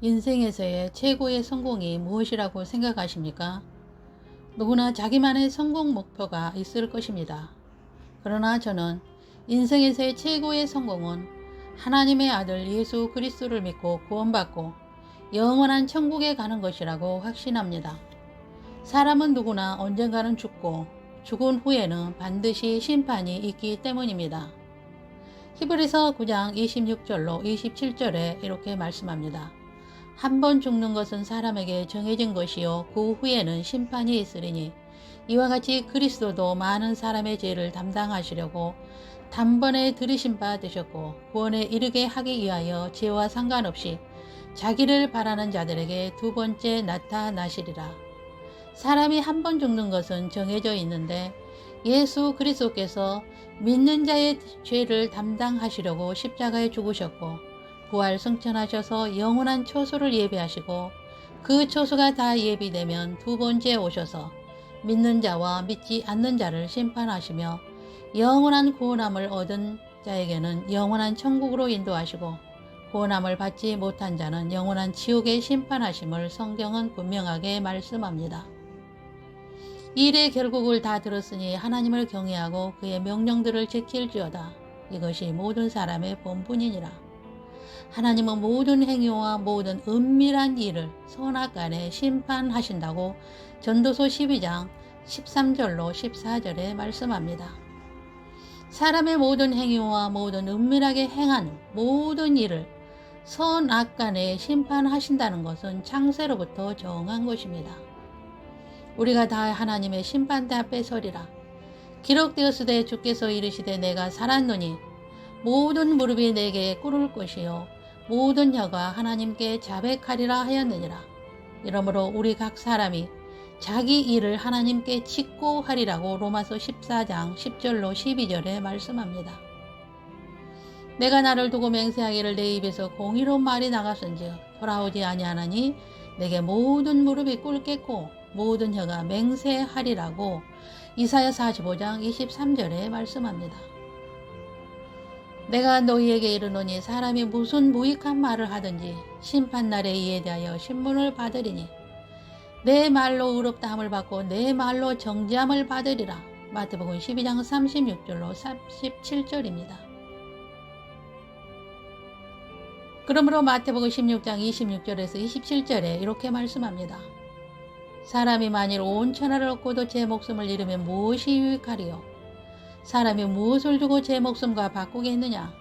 인생에서의 최고의 성공이 무엇이라고 생각하십니까? 누구나 자기만의 성공 목표가 있을 것입니다. 그러나 저는 인생에서의 최고의 성공은 하나님의 아들 예수 그리스도를 믿고 구원받고 영원한 천국에 가는 것이라고 확신합니다. 사람은 누구나 언젠가는 죽고 죽은 후에는 반드시 심판이 있기 때문입니다. 히브리서 9장 26절로 27절에 이렇게 말씀합니다. 한 번 죽는 것은 사람에게 정해진 것이요 그 후에는 심판이 있으리니 이와 같이 그리스도도 많은 사람의 죄를 담당하시려고 단번에 들으신 바 되셨고 구원에 이르게 하기 위하여 죄와 상관없이 자기를 바라는 자들에게 두 번째 나타나시리라. 사람이 한 번 죽는 것은 정해져 있는데 예수 그리스도께서 믿는 자의 죄를 담당하시려고 십자가에 죽으셨고 부활 승천하셔서 영원한 초소를 예비하시고 그 초소가 다 예비되면 두 번째 오셔서 믿는 자와 믿지 않는 자를 심판하시며 영원한 구원함을 얻은 자에게는 영원한 천국으로 인도하시고 구원함을 받지 못한 자는 영원한 지옥에 심판하심을 성경은 분명하게 말씀합니다. 일의 결국을 다 들었으니 하나님을 경외하고 그의 명령들을 지킬지어다. 이것이 모든 사람의 본분이니라. 하나님은 모든 행위와 모든 은밀한 일을 선악간에 심판하신다고 전도서 12장 13절로 14절에 말씀합니다. 사람의 모든 행위와 모든 은밀하게 행한 모든 일을 선악간에 심판하신다는 것은 창세로부터 정한 것입니다. 우리가 다 하나님의 심판대 앞에 서리라. 기록되었으되 주께서 이르시되 내가 살았노니 모든 무릎이 내게 꿇을 것이요 모든 혀가 하나님께 자백하리라 하였느니라. 이러므로 우리 각 사람이 자기 일을 하나님께 직고하리라고 로마서 14장 10절로 12절에 말씀합니다. 내가 나를 두고 맹세하기를 내 입에서 공의로운 말이 나갔은즉 돌아오지 아니하나니 내게 모든 무릎이 꿇겠고 모든 혀가 맹세하리라고 이사야 45장 23절에 말씀합니다. 내가 너희에게 이르노니 사람이 무슨 무익한 말을 하든지 심판날에 이에 대하여 신문을 받으리니 내 말로 의롭다 함을 받고 내 말로 정지함을 받으리라. 마태복음 12장 36절로 37절입니다. 그러므로 마태복음 16장 26절에서 27절에 이렇게 말씀합니다. 사람이 만일 온 천하를 얻고도 제 목숨을 잃으면 무엇이 유익하리요? 사람이 무엇을 주고 제 목숨과 바꾸겠느냐?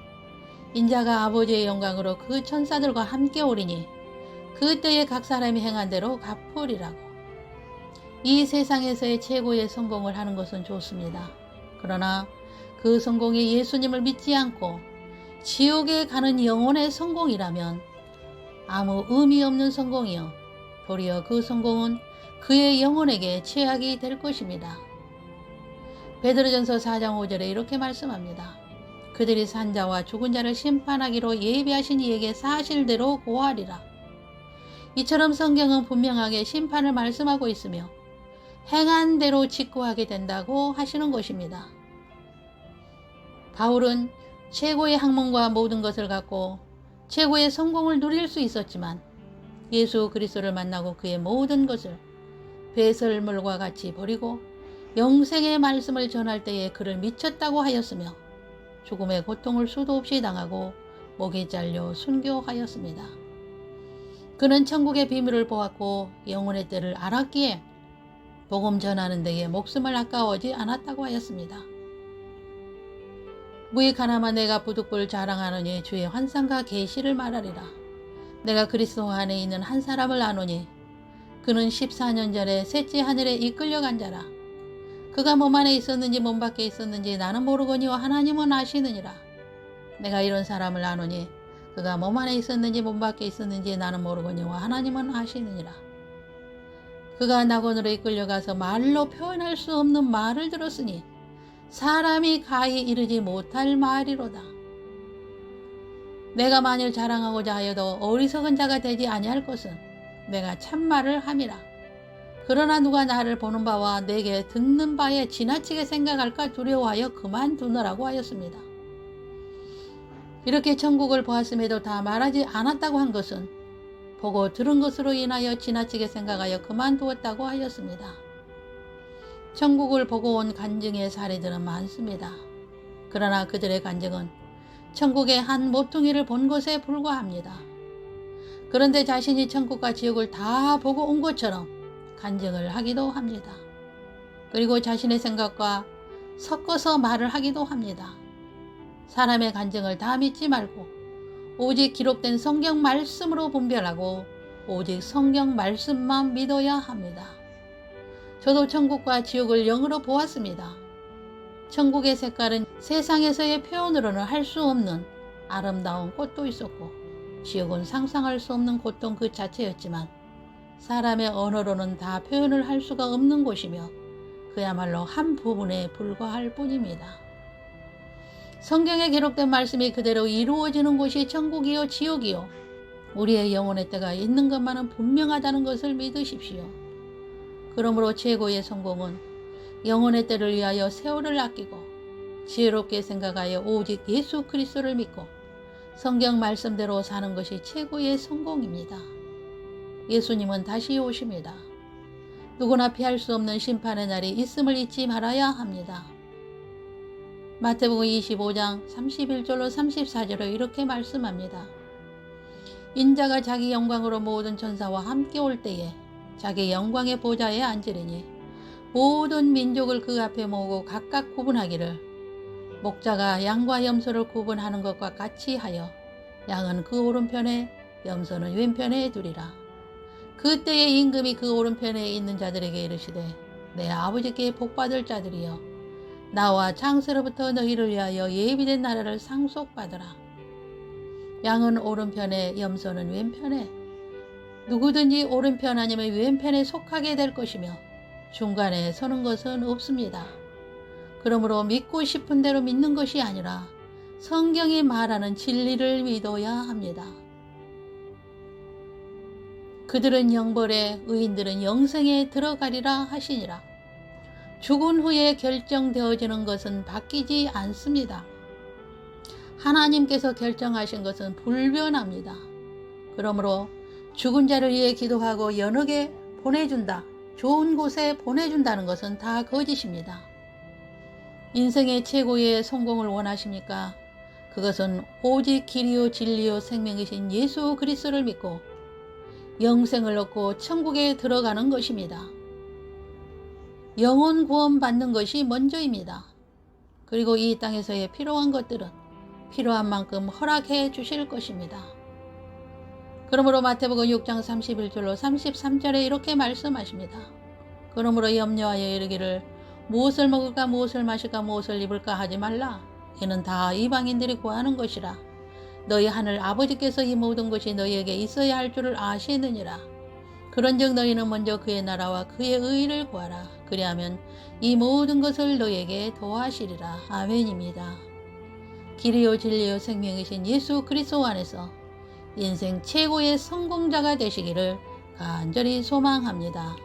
인자가 아버지의 영광으로 그 천사들과 함께 오리니 그때에 각 사람이 행한 대로 갚으리라고. 이 세상에서의 최고의 성공을 하는 것은 좋습니다. 그러나 그 성공이 예수님을 믿지 않고 지옥에 가는 영혼의 성공이라면 아무 의미 없는 성공이요. 도리어 그 성공은 그의 영혼에게 최악이 될 것입니다. 베드로전서 4장 5절에 이렇게 말씀합니다. 그들이 산 자와 죽은 자를 심판하기로 예비하신 이에게 사실대로 고하리라. 이처럼 성경은 분명하게 심판을 말씀하고 있으며 행한 대로 직고하게 된다고 하시는 것입니다. 바울은 최고의 학문과 모든 것을 갖고 최고의 성공을 누릴 수 있었지만 예수 그리스도를 만나고 그의 모든 것을 배설물과 같이 버리고 영생의 말씀을 전할 때에 그를 미쳤다고 하였으며 죽음의 고통을 수도 없이 당하고 목이 잘려 순교하였습니다. 그는 천국의 비밀을 보았고 영혼의 때를 알았기에 복음 전하는 데에 목숨을 아까워하지 않았다고 하였습니다. 무익 하나마 내가 부득불 자랑하노니 주의 환상과 계시를 말하리라. 내가 그리스도 안에 있는 한 사람을 아노니 그는 14년 전에 셋째 하늘에 이끌려간 자라. 그가 몸 안에 있었는지 몸 밖에 있었는지 나는 모르거니와 하나님은 아시느니라. 내가 이런 사람을 아노니 그가 몸 안에 있었는지 몸 밖에 있었는지 나는 모르거니와 하나님은 아시느니라. 그가 낙원으로 이끌려가서 말로 표현할 수 없는 말을 들었으니 사람이 가히 이르지 못할 말이로다. 내가 만일 자랑하고자 하여도 어리석은 자가 되지 아니할 것은 내가 참말을 함이라. 그러나 누가 나를 보는 바와 내게 듣는 바에 지나치게 생각할까 두려워하여 그만두느라고 하였습니다. 이렇게 천국을 보았음에도 다 말하지 않았다고 한 것은 보고 들은 것으로 인하여 지나치게 생각하여 그만두었다고 하였습니다. 천국을 보고 온 간증의 사례들은 많습니다. 그러나 그들의 간증은 천국의 한 모퉁이를 본 것에 불과합니다. 그런데 자신이 천국과 지옥을 다 보고 온 것처럼 간증을 하기도 합니다. 그리고 자신의 생각과 섞어서 말을 하기도 합니다. 사람의 간증을 다 믿지 말고 오직 기록된 성경 말씀으로 분별하고 오직 성경 말씀만 믿어야 합니다. 저도 천국과 지옥을 영으로 보았습니다. 천국의 색깔은 세상에서의 표현으로는 할 수 없는 아름다운 꽃도 있었고 지옥은 상상할 수 없는 고통 그 자체였지만 사람의 언어로는 다 표현을 할 수가 없는 곳이며 그야말로 한 부분에 불과할 뿐입니다. 성경에 기록된 말씀이 그대로 이루어지는 곳이 천국이요 지옥이요 우리의 영혼의 때가 있는 것만은 분명하다는 것을 믿으십시오. 그러므로 최고의 성공은 영혼의 때를 위하여 세월을 아끼고 지혜롭게 생각하여 오직 예수 그리스도를 믿고 성경 말씀대로 사는 것이 최고의 성공입니다. 예수님은 다시 오십니다. 누구나 피할 수 없는 심판의 날이 있음을 잊지 말아야 합니다. 마태복음 25장 31절로 34절로 이렇게 말씀합니다. 인자가 자기 영광으로 모든 천사와 함께 올 때에 자기 영광의 보좌에 앉으리니 모든 민족을 그 앞에 모으고 각각 구분하기를 목자가 양과 염소를 구분하는 것과 같이 하여 양은 그 오른편에 염소는 왼편에 두리라. 그때의 임금이 그 오른편에 있는 자들에게 이르시되 내 아버지께 복받을 자들이여 나와 창세로부터 너희를 위하여 예비된 나라를 상속받으라. 양은 오른편에 염소는 왼편에 누구든지 오른편 아니면 왼편에 속하게 될 것이며 중간에 서는 것은 없습니다. 그러므로 믿고 싶은 대로 믿는 것이 아니라 성경이 말하는 진리를 믿어야 합니다. 그들은 영벌에 의인들은 영생에 들어가리라 하시니라. 죽은 후에 결정되어지는 것은 바뀌지 않습니다. 하나님께서 결정하신 것은 불변합니다. 그러므로 죽은 자를 위해 기도하고 연옥에 보내준다. 좋은 곳에 보내준다는 것은 다 거짓입니다. 인생의 최고의 성공을 원하십니까? 그것은 오직 길이요 진리요 생명이신 예수 그리스도를 믿고 영생을 얻고 천국에 들어가는 것입니다. 영혼 구원 받는 것이 먼저입니다. 그리고 이 땅에서의 필요한 것들은 필요한 만큼 허락해 주실 것입니다. 그러므로 마태복음 6장 31절로 33절에 이렇게 말씀하십니다. 그러므로 염려하여 이르기를 무엇을 먹을까 무엇을 마실까 무엇을 입을까 하지 말라. 이는 다 이방인들이 구하는 것이라. 너희 하늘 아버지께서 이 모든 것이 너희에게 있어야 할 줄을 아시느니라. 그런즉 너희는 먼저 그의 나라와 그의 의를 구하라. 그리하면 이 모든 것을 너희에게 도하시리라. 아멘입니다. 길이요 진리요 생명이신 예수 그리스도 안에서 인생 최고의 성공자가 되시기를 간절히 소망합니다.